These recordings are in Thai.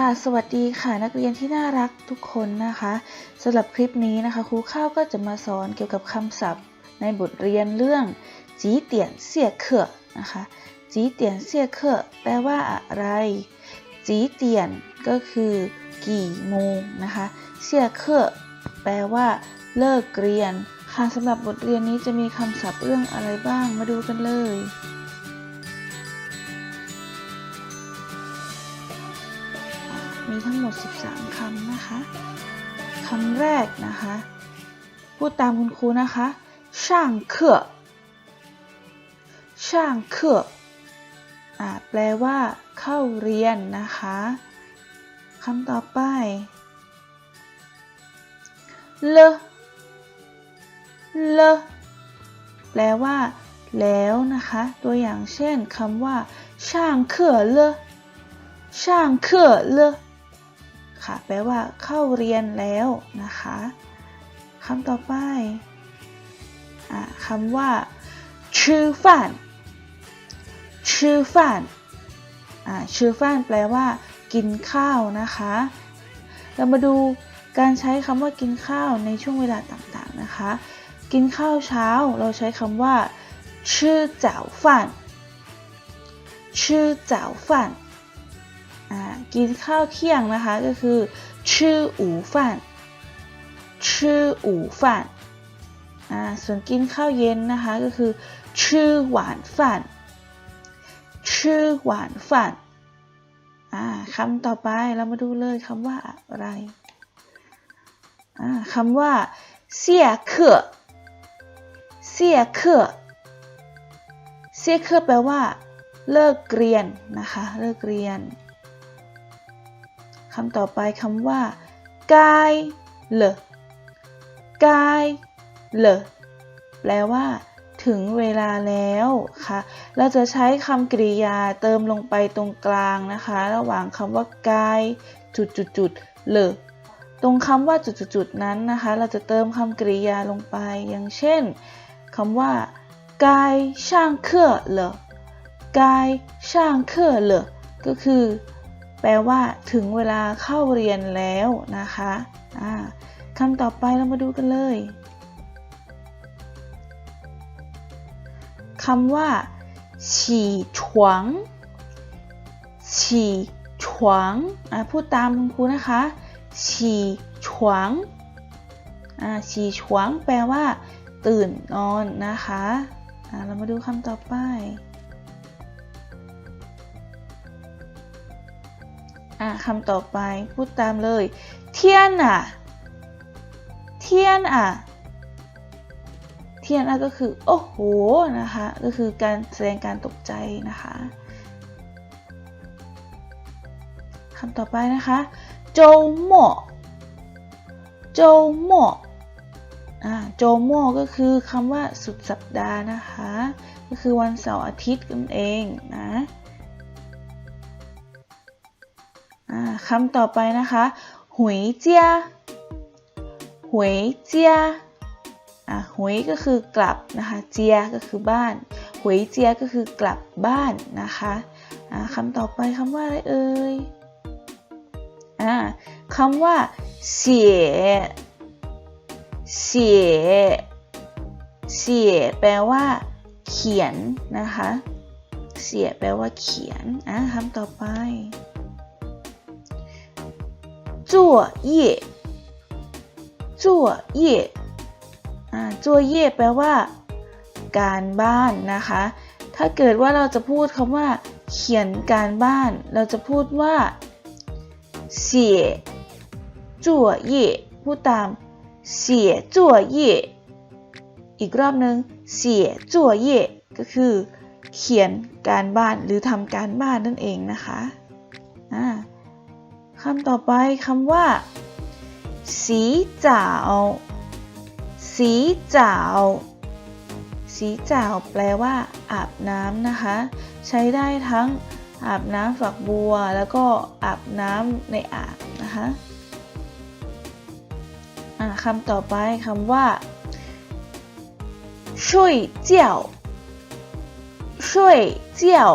ค่ะสวัสดีค่ะนักเรียนที่น่ารักทุกคนนะคะสำหรับคลิปนี้นะคะครูข้าวก็จะมาสอนเกี่ยวกับคำศัพท์ ในบทเรียนเรื่องจีเตียนเสี่ยเคอนะคะจีเตียนเสี่ยเคอแปลว่าอะไรจีเตียนก็คือกี่โมงนะคะเสี่ยเคอแปลว่าเลิกเรียนค่ะสำหรับบทเรียนนี้จะมีคำศัพท์เรื่องอะไรบ้างมาดูกันเลย มีทั้งหมด 13 คำนะคะคำแรกนะคะ พูดตามคุณครูนะคะช่างเคอช่างเคออ่าแปลว่าเข้าเรียนนะคะคำต่อไปเลเลแปลว่า แล้วนะคะ ตัวอย่างเช่นคำว่า ช่างเคอเลช่างเคอเล ค่ะ แปลว่าเข้าเรียนแล้วนะคะคำต่อไปอคำว่าชื่อฟันชื่อฟันชื่อฟันแปลว่า กินข้าวนะคะ เรามาดูการใช้คำว่ากินข้าวในช่วงเวลาต่างๆนะคะ กินข้าวเช้าเราใช้คำว่าชื่อเจ้าฟันชื่อเจ้าฟัน กินข้าวเที่ยงนะคะก็คือชื่ออู่ฟันชื่ออู่ฟันส่วนกินข้าวเย็นนะคะก็คือชื่อหวานฟันชื่อหวานฟันคำต่อไปเรามาดูเลยคำว่าอะไรคำว่าเสียเคอเสียเคอเสียเคอแปลว่า เลิกเรียนนะคะ เลิกเรียน คำต่อไปคำว่ากายเลกายเลแปลว่า ถึงเวลาแล้วค่ะ เราจะใช้คำกริยาเติมลงไปตรงกลางนะคะ ระหว่างคำว่ากายจุดจุดจุดเลตรงคำว่าจุดจุดจุดนั้นนะคะ เราจะเติมคำกริยาลงไป อย่างเช่นคำว่ากายช่างเคอเลกายช่างเคอเลก็คือ แปลว่าถึงเวลาเข้าเรียนแล้วนะคะคำต่อไปเรามาดูกันเลยคำว่าฉี่ฉวงฉี่ฉวงพูดตามคุณครูนะคะฉี่ฉวงฉี่ฉวงแปลว่า ตื่นนอนนะคะเรามาดูคำต่อไป อะคำต่อไปพูดตามเลย เทียนอะ เทียนอะ เทียนอะก็คือ โอ้โห นะคะ ก็คือการแสดงการตกใจนะคะคำต่อไปนะคะโจโมโจโมอ่าโจโมก็คือคำว่าสุดสัปดาห์นะคะ ก็คือวันเสาร์อาทิตย์กันเองนะ คำต่อไปนะคะหวยเจียหวยเจียหวยก็คือกลับนะคะเจียก็คือบ้านหวยเจียก็คือกลับบ้านนะคะะคำต่อไปคำว่าอะไรเอ่ยอะคำว่าเสียเสียเสียแปลว่า เขียนนะคะ เสียแปลว่าเขียนอะคำต่อไป จั่วเย่จ้วเย่อ่าจั่วเย่แปลว่า การบ้านนะคะ ถ้าเกิดว่าเราจะพูดคำว่า เขียนการบ้าน เราจะพูดว่าเสียจั่วเย่พูดตามเสียจั่วเย่อีกรอบนึงเสียจั่วเย่ก็คือ เขียนการบ้านหรือทำการบ้านนั่นเองนะคะอ่า คำต่อไปคำว่าสีจ่าวสีจ่าวสีจ่าวแปลว่าอาบน้ำนะคะ ใช้ได้ทั้งอาบน้ำฝักบัว แล้วก็อาบน้ำในอ่างนะคะคำต่อไปคำว่าช่วยเจียวช่วยเจียว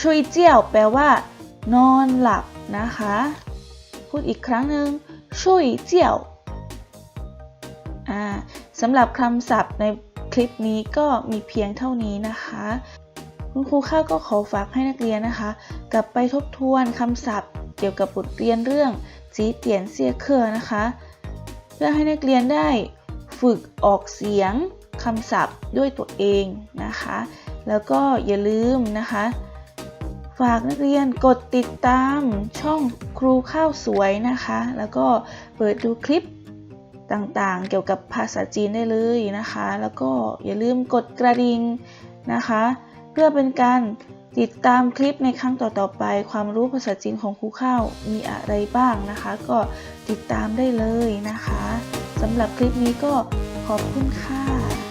ช่วยเจียวแปลว่า นอนหลับนะคะ พูดอีกครั้งหนึ่งช่วยเจียวอ่าสำหรับคำศัพท์ในคลิปนี้ก็มีเพียงเท่านี้นะคะ คุณครูข้าวก็ขอฝากให้นักเรียนนะคะ กลับไปทบทวนคำศัพท์ เกี่ยวกับบทเรียนเรื่องจีเตียนเซียเคอร์นะคะ เพื่อให้นักเรียนได้ฝึกออกเสียงคำศัพท์ด้วยตัวเองนะคะ แล้วก็อย่าลืมนะคะ ฝากนักเรียนกดติดตามช่องครูข้าวสวยนะคะ แล้วก็เปิดดูคลิปต่างๆ เกี่ยวกับภาษาจีนได้เลยนะคะ แล้วก็อย่าลืมกดกระดิ่งนะคะ เพื่อเป็นการติดตามคลิปในครั้งต่อๆไป ความรู้ภาษาจีนของครูข้าวมีอะไรบ้างนะคะ ก็ติดตามได้เลยนะคะสำหรับคลิปนี้ก็ขอบคุณค่ะ